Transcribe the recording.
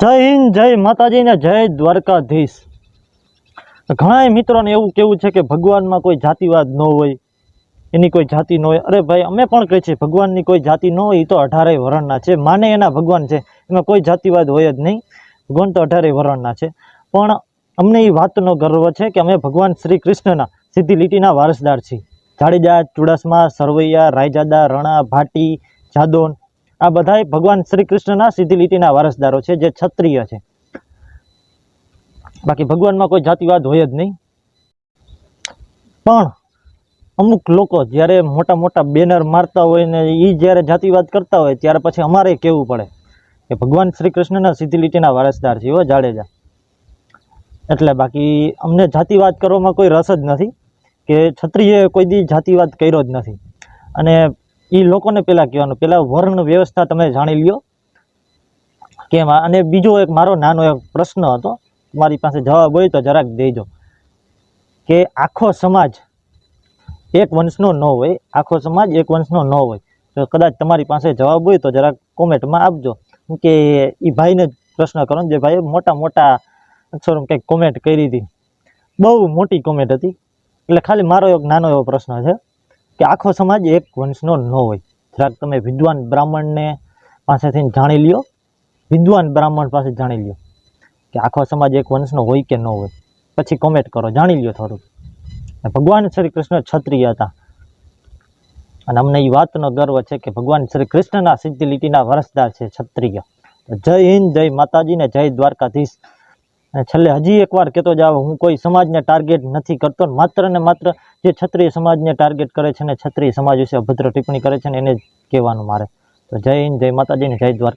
જય હિન્દ, જય માતાજી ને જય દ્વારકાધીશ. ઘણા મિત્રોને એવું કેવું છે કે ભગવાનમાં કોઈ જાતિવાદ ન હોય, એની કોઈ જાતિ ન હોય. અરે ભાઈ, અમે પણ કહીએ છીએ, ભગવાનની કોઈ જાતિ ન હોય એ તો અઢારેય વરણના છે. માને એના ભગવાન છે, એમાં કોઈ જાતિવાદ હોય જ નહીં. ભગવાન તો અઢારેય વરણના છે. પણ અમને એ વાતનો ગર્વ છે કે અમે ભગવાન શ્રી કૃષ્ણના સીધી લીટીના વારસદાર છીએ. જાડેજા, ચુડાસમા, સરવૈયા, રાયજાદા, રણા, ભાટી, જાદોન આ બધાય ભગવાન શ્રી કૃષ્ણના સીધી લીટીના વારસદારો છે, જે ક્ષત્રિય છે. બાકી ભગવાનમાં કોઈ જાતિવાદ હોય જ નહીં. પણ અમુક લોકો જ્યારે મોટા મોટા બેનર મારતા હોય ને એ જ્યારે જાતિવાદ કરતા હોય, ત્યારે પછી અમારે કહેવું પડે? કે ભગવાન શ્રી કૃષ્ણના સીધી લીટીના વારસદાર છે એવો જાડેજા. એટલે બાકી અમને જાતિવાદ કરવામાં કોઈ રસ જ નથી, કે છત્રીએ કોઈ દી જાતિવાદ કર્યો જ નથી. અને એ લોકોને પહેલાં કહેવાનું પહેલાં વર્ણ વ્યવસ્થા તમે જાણી લ્યો. કેમ અને બીજો એક મારો નાનો એક પ્રશ્ન હતો, મારી પાસે જવાબ હોય તો જરાક દેજો. કે આખો સમાજ એક વંશનો ન હોય, આખો સમાજ એક વંશનો ન હોય. તો કદાચ તમારી પાસે જવાબ હોય તો જરાક કોમેન્ટમાં આપજો. કે એ ભાઈને જ પ્રશ્ન કરો જે ભાઈએ મોટા મોટા અક્ષરો કંઈક કોમેન્ટ કરી હતી. બહુ મોટી કોમેન્ટ હતી. એટલે ખાલી મારો એક નાનો એવો પ્રશ્ન છે. કે આખો સમાજ એક વંશનો ન હોય. જરાક તમે વિદ્વાન બ્રાહ્મણને પાસેથી જાણી લ્યો. વિદ્વાન બ્રાહ્મણ પાસે જાણી લ્યો કે આખો સમાજ એક વંશનો હોય કે ન હોય. પછી કોમેન્ટ કરો, જાણી લ્યો થોડુંક. ભગવાન શ્રી કૃષ્ણ ક્ષત્રિય હતા. અને અમને એ વાતનો ગર્વ છે કે ભગવાન શ્રી કૃષ્ણના સિદ્ધિ લીટીના વરસદાર છે ક્ષત્રિય. જય હિન્દ, જય માતાજીને જય દ્વારકાધીશ. છેલ્લે હજી એકવાર કહેતો જાવ, હું કોઈ સમાજને ટાર્ગેટ નથી કરતો, માત્ર ને માત્ર જે ક્ષત્રિય સમાજને ટાર્ગેટ કરે છે ને ક્ષત્રિય સમાજ વિશે અભદ્ર ટિપ્પણી કરે છે ને એને જ કહેવાનું મારે. તો જય હિન્દ, જય માતાજી ને જય દ્વારકા.